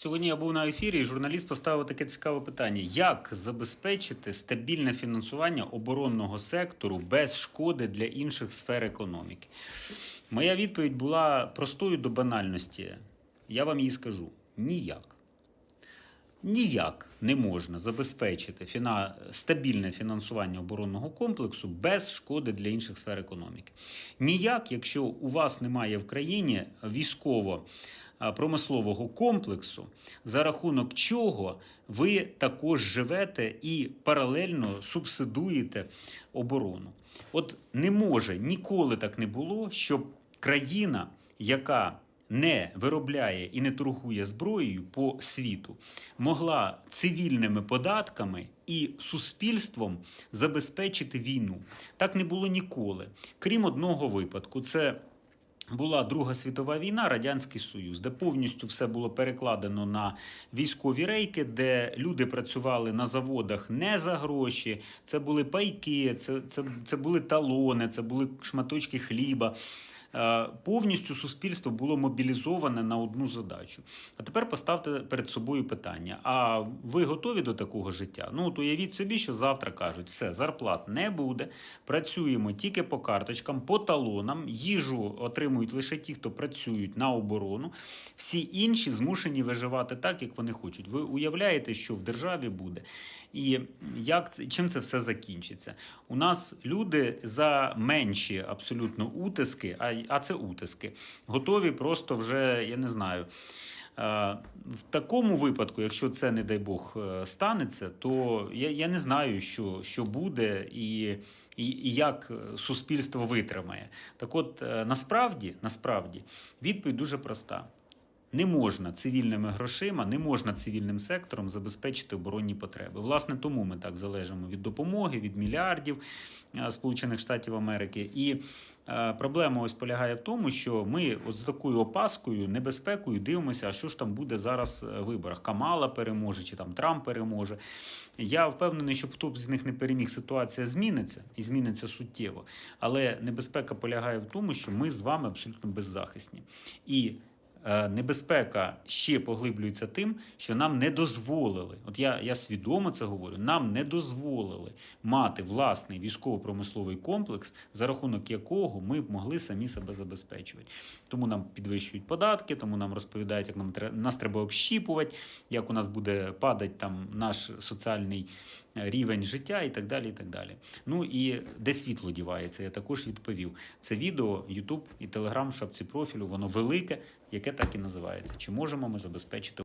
Сьогодні я був на ефірі, і журналіст поставив таке цікаве питання: як забезпечити стабільне фінансування оборонного сектору без шкоди для інших сфер економіки? Моя відповідь була простою до банальності. Я вам її скажу: ніяк. Ніяк не можна забезпечити фіна... стабільне фінансування оборонного комплексу без шкоди для інших сфер економіки. Ніяк, якщо у вас немає в країні військово промислового комплексу, за рахунок чого ви також живете і паралельно субсидуєте оборону. От не може ніколи так не було, щоб країна, яка не виробляє і не торгує зброєю по світу, могла цивільними податками і суспільством забезпечити війну. Так не було ніколи. Крім одного випадку, це була Друга світова війна, Радянський Союз, де повністю все було перекладено на військові рейки, де люди працювали на заводах не за гроші. Це були пайки, це, це, це були талони, це були шматочки хліба. Е, Повністю суспільство було мобілізоване на одну задачу. А тепер поставте перед собою питання: а ви готові до такого життя? Ну, от уявіть собі, що завтра кажуть, все, зарплат не буде, працюємо тільки по карточкам, по талонам, їжу отримують лише ті, хто працюють на оборону. Всі інші змушені виживати так, як вони хочуть. Ви уявляєте, що в державі буде, і як це, чим це все закінчиться? У нас люди за менші абсолютно утиски, а, а це утиски, готові просто вже, я не знаю. Е, В такому випадку, якщо це, не дай Бог, е, станеться, то я, я не знаю, що, що буде і, і, і як суспільство витримає. Так от, е, насправді, насправді, відповідь дуже проста. Не можна цивільними грошима, не можна цивільним сектором забезпечити оборонні потреби. Власне, тому ми так залежимо від допомоги, від мільярдів е, Сполучених Штатів Америки. І е, проблема ось полягає в тому, що ми от з такою опаскою, небезпекою дивимося, що ж там буде зараз е, в виборах. Камала переможе чи там Трамп переможе. Я впевнений, що хто б з них не переміг, ситуація зміниться і зміниться суттєво. Але небезпека полягає в тому, що ми з вами абсолютно беззахисні. І Небезпека ще поглиблюється тим, що нам не дозволили. От я, я свідомо це говорю. Нам не дозволили мати власний військово-промисловий комплекс, за рахунок якого ми б могли самі себе забезпечувати. Тому нам підвищують податки, тому нам розповідають, як нам нас треба общіпувати, як у нас буде падати там наш соціальний е, рівень життя і так далі. і так далі. Ну і де світло дівається, я також відповів. Це відео, YouTube і Telegram в шапці профілю, воно велике, яке так і називається. Чи можемо ми забезпечити?